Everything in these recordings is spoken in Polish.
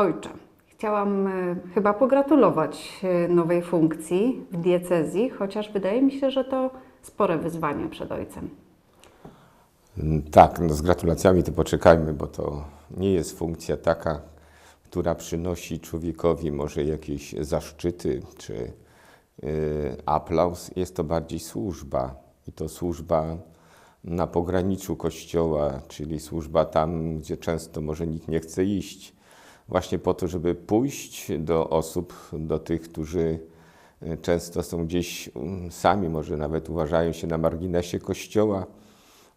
Ojcze, chciałam e, chyba pogratulować e, nowej funkcji w diecezji, chociaż wydaje mi się, że to spore wyzwanie przed ojcem. Mm, Tak, no z gratulacjami to poczekajmy, bo to nie jest funkcja taka, która przynosi człowiekowi może jakieś zaszczyty czy y, aplauz. Jest to bardziej służba i to służba na pograniczu kościoła, czyli służba tam, gdzie często może nikt nie chce iść. Właśnie po to, żeby pójść do osób, do tych, którzy y, często są gdzieś mm, sami, może nawet uważają się na marginesie kościoła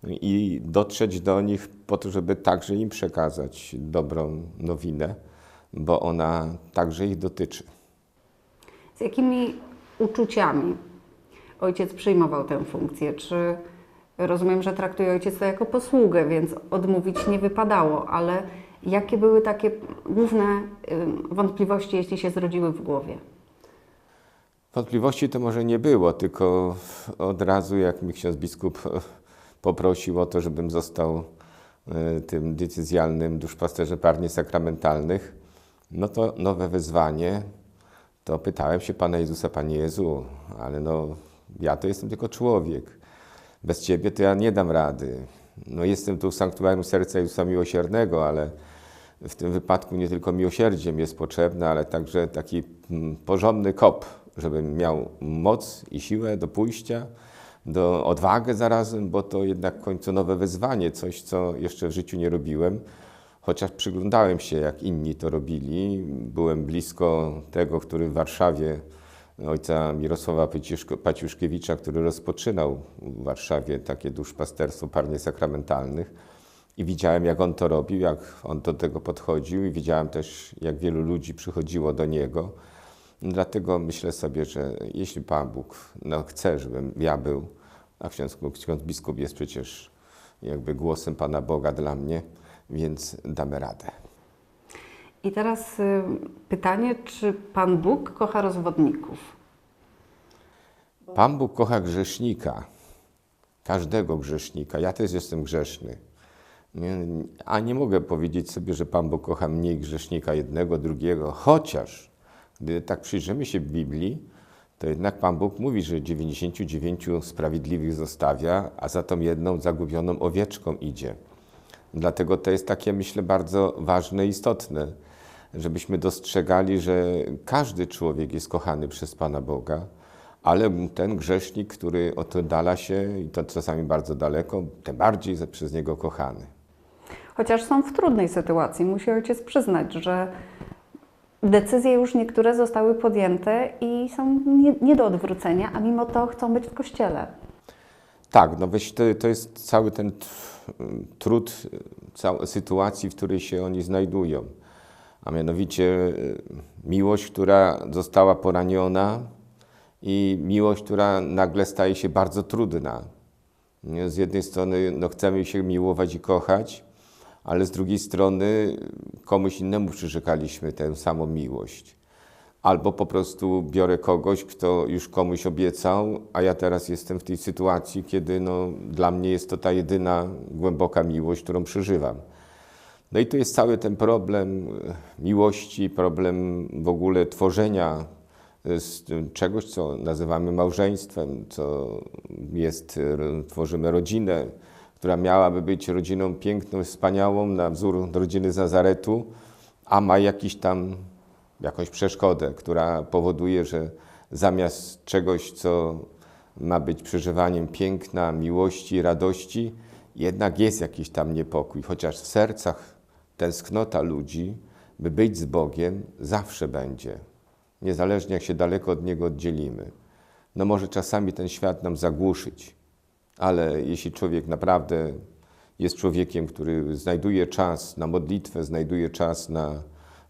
i dotrzeć do nich po to, żeby także im przekazać dobrą nowinę, bo ona także ich dotyczy. Z jakimi uczuciami ojciec przyjmował tę funkcję? Czy rozumiem, że traktuje ojciec to jako posługę, więc odmówić nie wypadało, ale jakie były takie główne y, wątpliwości, jeśli się zrodziły w głowie? Wątpliwości to może nie było, tylko od razu, jak mi ksiądz biskup poprosił o to, żebym został e, tym decyzjalnym duszpasterzem parni sakramentalnych, no to nowe wyzwanie, to pytałem się Pana Jezusa, Panie Jezu, ale no ja to jestem tylko człowiek. Bez Ciebie to ja nie dam rady. No jestem tu w sanktuarium Serca Jezusa Miłosiernego, ale w tym wypadku nie tylko miłosierdziem jest potrzebne, ale także taki mm, porządny kop, żebym miał moc i siłę do pójścia, do odwagę zarazem, bo to jednak w końcu nowe wyzwanie, coś, co jeszcze w życiu nie robiłem. Chociaż przyglądałem się, jak inni to robili, byłem blisko tego, który w Warszawie, ojca Mirosława Paciuszkiewicza, który rozpoczynał w Warszawie takie duszpasterstwo parnie sakramentalnych. I widziałem, jak on to robił, jak on do tego podchodził, i widziałem też, jak wielu ludzi przychodziło do niego. Dlatego myślę sobie, że jeśli Pan Bóg no, chce, żebym ja był, a ksiądz, ksiądz biskup jest przecież jakby głosem Pana Boga dla mnie, więc damy radę. I teraz y, pytanie, czy Pan Bóg kocha rozwodników? Pan Bóg kocha grzesznika, każdego grzesznika. Ja też jestem grzeszny. Nie, a nie mogę powiedzieć sobie, że Pan Bóg kocha mniej grzesznika jednego, drugiego, chociaż gdy tak przyjrzymy się Biblii, to jednak Pan Bóg mówi, że 99 sprawiedliwych zostawia, a za tą jedną zagubioną owieczką idzie. Dlatego to jest takie, myślę, bardzo ważne istotne, żebyśmy dostrzegali, że każdy człowiek jest kochany przez Pana Boga, ale ten grzesznik, który oddala się i to czasami bardzo daleko, tym bardziej przez Niego kochany. Chociaż są w trudnej sytuacji, musi ojciec przyznać, że decyzje już niektóre zostały podjęte i są nie, nie do odwrócenia, a mimo to chcą być w kościele. Tak, no weź, to, to jest cały ten trud całej sytuacji, w której się oni znajdują. A mianowicie y, miłość, która została poraniona i miłość, która nagle staje się bardzo trudna. Z jednej strony no, chcemy się miłować i kochać, ale z drugiej strony komuś innemu przyrzekaliśmy tę samą miłość. Albo po prostu biorę kogoś, kto już komuś obiecał, a ja teraz jestem w tej sytuacji, kiedy no, dla mnie jest to ta jedyna głęboka miłość, którą przeżywam. No i tu jest cały ten problem e, miłości, problem w ogóle tworzenia e, czegoś, co nazywamy małżeństwem, co jest, e, tworzymy rodzinę, która miałaby być rodziną piękną, wspaniałą, na wzór rodziny Nazaretu, a ma jakiś tam, jakąś przeszkodę, która powoduje, że zamiast czegoś, co ma być przeżywaniem piękna, miłości, radości, jednak jest jakiś tam niepokój, chociaż w sercach tęsknota ludzi, by być z Bogiem, zawsze będzie, niezależnie jak się daleko od Niego oddzielimy. No może czasami ten świat nam zagłuszyć, ale jeśli człowiek naprawdę jest człowiekiem, który znajduje czas na modlitwę, znajduje czas na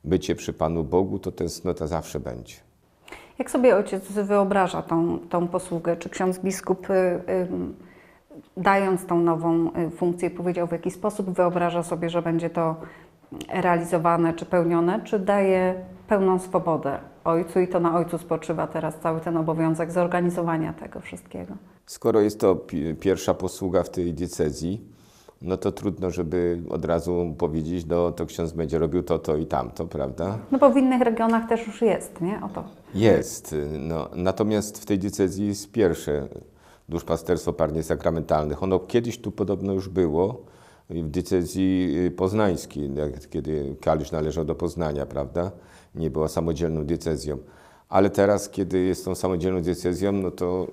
bycie przy Panu Bogu, to tęsknota zawsze będzie. Jak sobie ojciec wyobraża tą, tą posługę? Czy ksiądz biskup, y, y, dając tą nową y, funkcję, powiedział w jaki sposób wyobraża sobie, że będzie to realizowane czy pełnione, czy daje pełną swobodę ojcu i to na ojcu spoczywa teraz cały ten obowiązek zorganizowania tego wszystkiego? Skoro jest to pi- pierwsza posługa w tej diecezji, no to trudno, żeby od razu powiedzieć, no to ksiądz będzie robił to, to i tamto, prawda? No bo w innych regionach też już jest, nie? O to. Jest. No, natomiast w tej diecezji jest pierwsze duszpasterstwo parnie sakramentalnych. Ono kiedyś tu podobno już było w diecezji y, poznańskiej, kiedy Kalisz należał do Poznania, prawda? Nie była samodzielną diecezją. Ale teraz, kiedy jest tą samodzielną diecezją, no to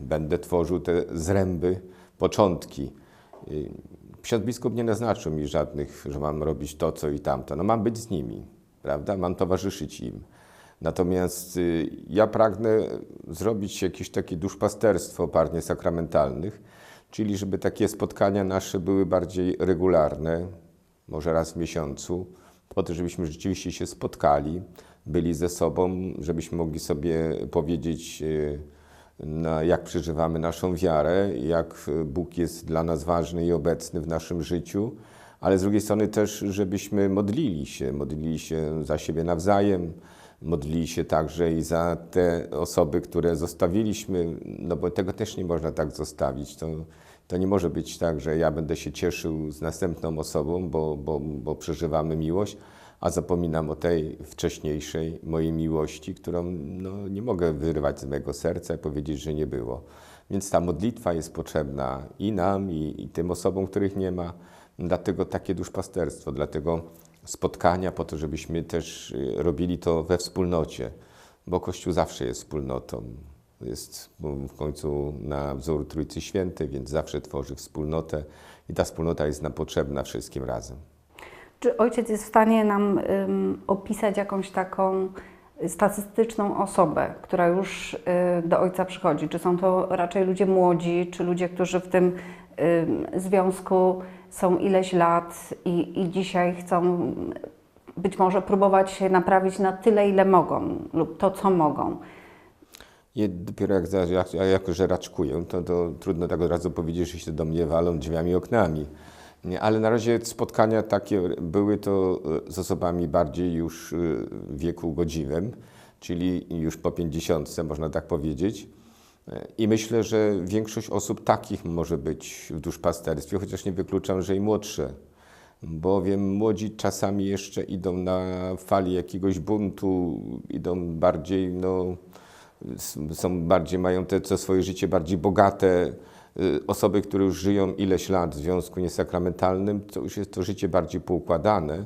będę tworzył te zręby, początki. Ksiądz biskup nie naznaczył mi żadnych, że mam robić to, co i tamto. No mam być z nimi, prawda? Mam towarzyszyć im. Natomiast y, ja pragnę zrobić jakieś takie duszpasterstwo parnie sakramentalnych, czyli żeby takie spotkania nasze były bardziej regularne, może raz w miesiącu, po to, żebyśmy rzeczywiście się spotkali, byli ze sobą, żebyśmy mogli sobie powiedzieć, na, jak przeżywamy naszą wiarę, jak Bóg jest dla nas ważny i obecny w naszym życiu, ale z drugiej strony też, żebyśmy modlili się, modlili się za siebie nawzajem, modlili się także i za te osoby, które zostawiliśmy, no bo tego też nie można tak zostawić. To, to nie może być tak, że ja będę się cieszył z następną osobą, bo, bo, bo przeżywamy miłość, a zapominam o tej wcześniejszej mojej miłości, którą no, nie mogę wyrwać z mego serca i powiedzieć, że nie było. Więc ta modlitwa jest potrzebna i nam, i, i tym osobom, których nie ma. Dlatego takie duszpasterstwo, dlatego spotkania po to, żebyśmy też y, robili to we wspólnocie, bo Kościół zawsze jest wspólnotą. Jest w końcu na wzór Trójcy Świętej, więc zawsze tworzy wspólnotę i ta wspólnota jest nam potrzebna wszystkim razem. Czy ojciec jest w stanie nam ym, opisać jakąś taką statystyczną osobę, która już y, do ojca przychodzi? Czy są to raczej ludzie młodzi, czy ludzie, którzy w tym ym, związku są ileś lat i, i dzisiaj chcą być może próbować się naprawić na tyle, ile mogą, lub to, co mogą? I dopiero jak, jak, jako, że raczkuję, to, to trudno tak od razu powiedzieć, że się do mnie walą drzwiami i oknami. Nie, ale na razie spotkania takie były to e, z osobami bardziej już e, w wieku godziwym, czyli już po 50, można tak powiedzieć. I myślę, że większość osób takich może być w duszpasterstwie, chociaż nie wykluczam, że i młodsze. Bowiem młodzi czasami jeszcze idą na fali jakiegoś buntu, idą bardziej, no, są bardziej, mają te, co swoje życie bardziej bogate. Y, Osoby, które już żyją ileś lat w związku niesakramentalnym, to już jest to życie bardziej poukładane,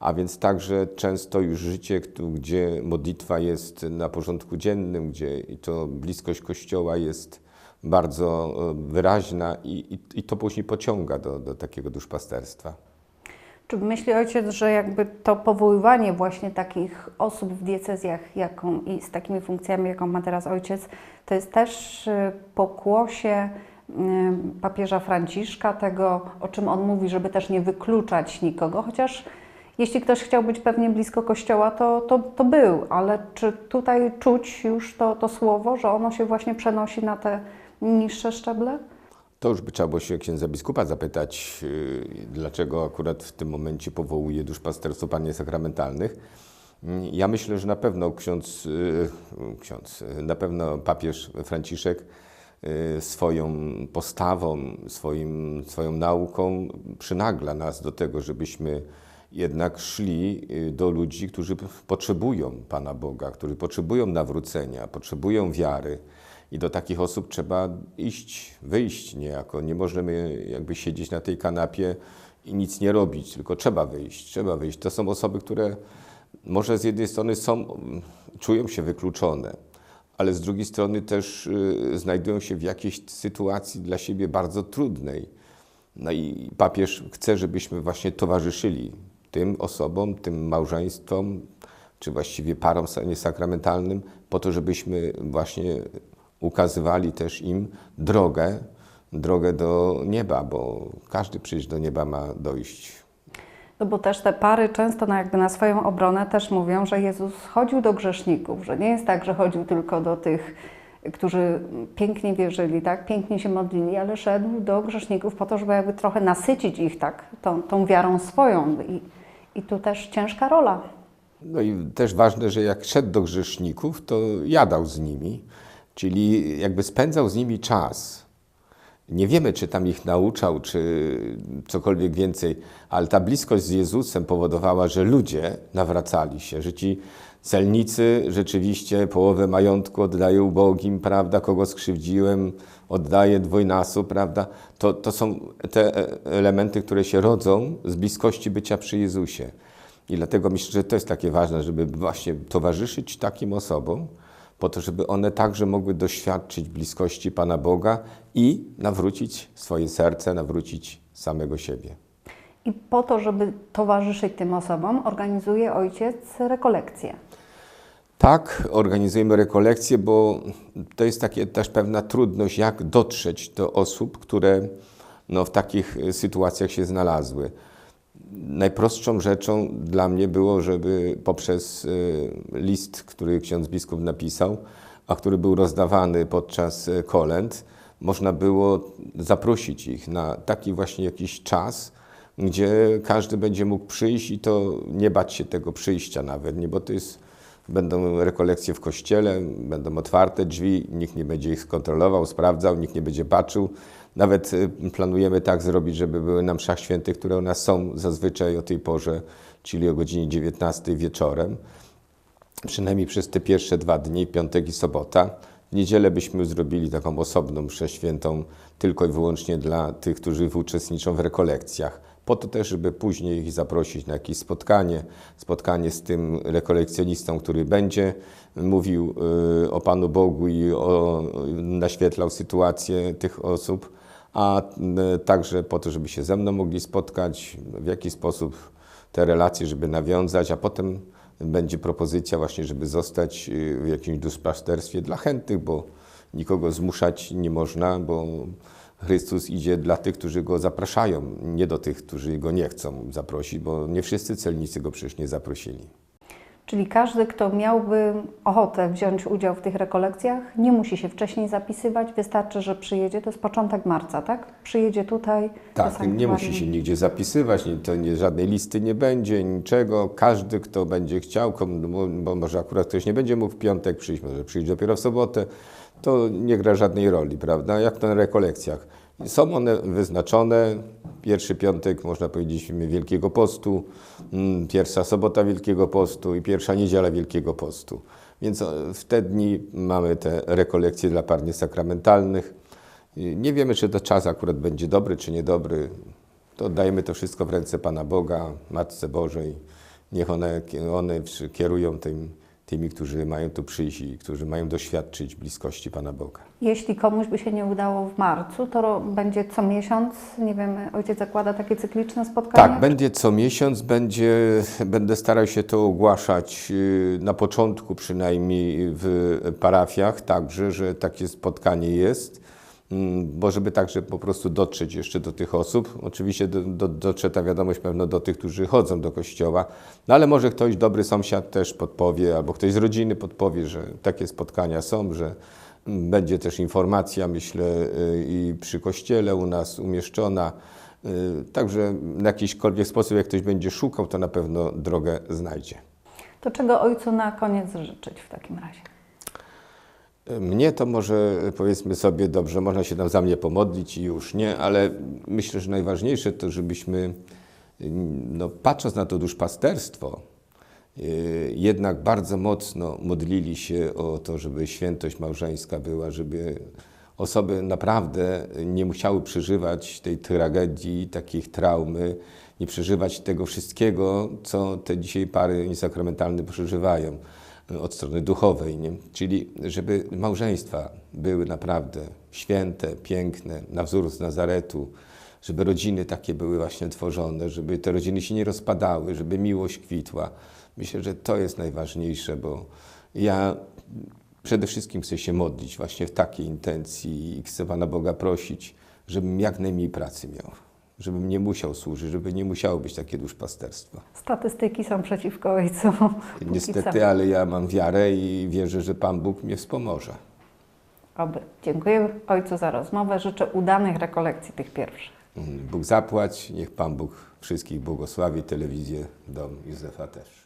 a więc także często już życie, gdzie modlitwa jest na porządku dziennym, gdzie to bliskość Kościoła jest bardzo y, wyraźna i, i, i to później pociąga do, do takiego duszpasterstwa. Czy myśli ojciec, że jakby to powoływanie właśnie takich osób w diecezjach jaką, i z takimi funkcjami, jaką ma teraz ojciec, to jest też y, pokłosie y, papieża Franciszka, tego o czym on mówi, żeby też nie wykluczać nikogo, chociaż jeśli ktoś chciał być pewnie blisko kościoła, to, to, to był, ale czy tutaj czuć już to, to słowo, że ono się właśnie przenosi na te niższe szczeble? To już by trzeba było się księdza biskupa zapytać, yy, dlaczego akurat w tym momencie powołuje duszpasterstwo Panie Sakramentalnych. Mm, Ja myślę, że na pewno ksiądz, yy, ksiądz, na pewno papież Franciszek yy, swoją postawą, swoim, swoją nauką przynagla nas do tego, żebyśmy jednak szli yy, do ludzi, którzy potrzebują Pana Boga, którzy potrzebują nawrócenia, potrzebują wiary. I do takich osób trzeba iść, wyjść niejako. Nie możemy jakby siedzieć na tej kanapie i nic nie robić, tylko trzeba wyjść, trzeba wyjść. To są osoby, które może z jednej strony są, czują się wykluczone, ale z drugiej strony też y, znajdują się w jakiejś sytuacji dla siebie bardzo trudnej. No i papież chce, żebyśmy właśnie towarzyszyli tym osobom, tym małżeństwom, czy właściwie parom sa- niesakramentalnym, po to, żebyśmy właśnie ukazywali też im drogę, drogę do nieba, bo każdy przecież do nieba ma dojść. No bo też te pary często na, jakby na swoją obronę też mówią, że Jezus chodził do grzeszników, że nie jest tak, że chodził tylko do tych, którzy pięknie wierzyli, tak, pięknie się modlili, ale szedł do grzeszników po to, żeby jakby trochę nasycić ich tak, tą, tą wiarą swoją. I, I tu też ciężka rola. No i też ważne, że jak szedł do grzeszników, to jadał z nimi, czyli jakby spędzał z nimi czas. Nie wiemy, czy tam ich nauczał, czy cokolwiek więcej, ale ta bliskość z Jezusem powodowała, że ludzie nawracali się, że ci celnicy rzeczywiście połowę majątku oddają ubogim, prawda, kogo skrzywdziłem, oddaję dwójnasób, prawda. To, to są te e, elementy, które się rodzą z bliskości bycia przy Jezusie. I dlatego myślę, że to jest takie ważne, żeby właśnie towarzyszyć takim osobom, po to, żeby one także mogły doświadczyć bliskości Pana Boga i nawrócić swoje serce, nawrócić samego siebie. I po to, żeby towarzyszyć tym osobom, organizuje ojciec rekolekcje. Tak, organizujemy rekolekcje, bo to jest takie też pewna trudność, jak dotrzeć do osób, które no, w takich y, sytuacjach się znalazły. Najprostszą rzeczą dla mnie było, żeby poprzez y, list, który ksiądz biskup napisał, a który był rozdawany podczas y, kolęd, można było zaprosić ich na taki właśnie jakiś czas, gdzie każdy będzie mógł przyjść i to nie bać się tego przyjścia nawet, nie, bo to jest, będą rekolekcje w kościele, będą otwarte drzwi, nikt nie będzie ich skontrolował, sprawdzał, nikt nie będzie patrzył. Nawet y, planujemy tak zrobić, żeby były na mszach świętych, które u nas są zazwyczaj o tej porze, czyli o godzinie 19 wieczorem. Przynajmniej przez te pierwsze dwa dni, piątek i sobota. W niedzielę byśmy zrobili taką osobną mszę świętą tylko i wyłącznie dla tych, którzy uczestniczą w rekolekcjach. Po to też, żeby później ich zaprosić na jakieś spotkanie, spotkanie z tym rekolekcjonistą, który będzie mówił y, o Panu Bogu i o, naświetlał sytuację tych osób, a y, także po to, żeby się ze mną mogli spotkać, w jaki sposób te relacje, żeby nawiązać, a potem będzie propozycja właśnie, żeby zostać y, w jakimś duszpasterstwie dla chętnych, bo nikogo zmuszać nie można, bo Chrystus idzie dla tych, którzy Go zapraszają, nie do tych, którzy Go nie chcą zaprosić, bo nie wszyscy celnicy Go przecież nie zaprosili. Czyli każdy, kto miałby ochotę wziąć udział w tych rekolekcjach, nie musi się wcześniej zapisywać, wystarczy, że przyjedzie. To jest początek marca, tak? Przyjedzie tutaj. Tak, nie musi się nigdzie zapisywać, nie, to nie, żadnej listy nie będzie, niczego. Każdy, kto będzie chciał, komu- bo może akurat ktoś nie będzie mógł w piątek przyjść, może przyjść dopiero w sobotę, to nie gra żadnej roli, prawda? Jak to na rekolekcjach. Są one wyznaczone. Pierwszy piątek, można powiedzieć, Wielkiego Postu, pierwsza sobota Wielkiego Postu i pierwsza niedziela Wielkiego Postu. Więc e, w te dni mamy te rekolekcje dla parni sakramentalnych. Nie wiemy, czy to czas akurat będzie dobry, czy niedobry. To oddajemy to wszystko w ręce Pana Boga, Matce Bożej. Niech one, one kierują tym, tymi, którzy mają tu przyjść i którzy mają doświadczyć bliskości Pana Boga. Jeśli komuś by się nie udało w marcu, to będzie co miesiąc, nie wiem, ojciec zakłada takie cykliczne spotkania? Tak, będzie co miesiąc, będzie, będę starał się to ogłaszać y, na początku przynajmniej w parafiach także, że takie spotkanie jest, bo żeby także po prostu dotrzeć jeszcze do tych osób. Oczywiście do, do, dotrze ta wiadomość pewno do tych, którzy chodzą do kościoła, no ale może ktoś, dobry sąsiad też podpowie, albo ktoś z rodziny podpowie, że takie spotkania są, że mm, będzie też informacja, myślę, y, i przy kościele u nas umieszczona. Y, Także w jakiśkolwiek sposób, jak ktoś będzie szukał, to na pewno drogę znajdzie. To czego ojcu na koniec życzyć w takim razie? Mnie to może powiedzmy sobie dobrze, można się tam za mnie pomodlić i już nie, ale myślę, że najważniejsze to, żebyśmy, no, patrząc na to duszpasterstwo, y, jednak bardzo mocno modlili się o to, żeby świętość małżeńska była, żeby osoby naprawdę nie musiały przeżywać tej tragedii, takich traumy, nie przeżywać tego wszystkiego, co te dzisiaj pary niesakramentalne przeżywają od strony duchowej, nie? czyli żeby małżeństwa były naprawdę święte, piękne, na wzór z Nazaretu, żeby rodziny takie były właśnie tworzone, żeby te rodziny się nie rozpadały, żeby miłość kwitła. Myślę, że to jest najważniejsze, bo ja przede wszystkim chcę się modlić właśnie w takiej intencji i chcę Pana Boga prosić, żebym jak najmniej pracy miał, żebym nie musiał służyć, żeby nie musiało być takie duszpasterstwo. Statystyki są przeciwko ojcu. Niestety, ale ja mam wiarę i wierzę, że Pan Bóg mnie wspomoże. Oby. Dziękuję ojcu za rozmowę. Życzę udanych rekolekcji tych pierwszych. Bóg zapłać, niech Pan Bóg wszystkich błogosławi, telewizję Dom Józefa też.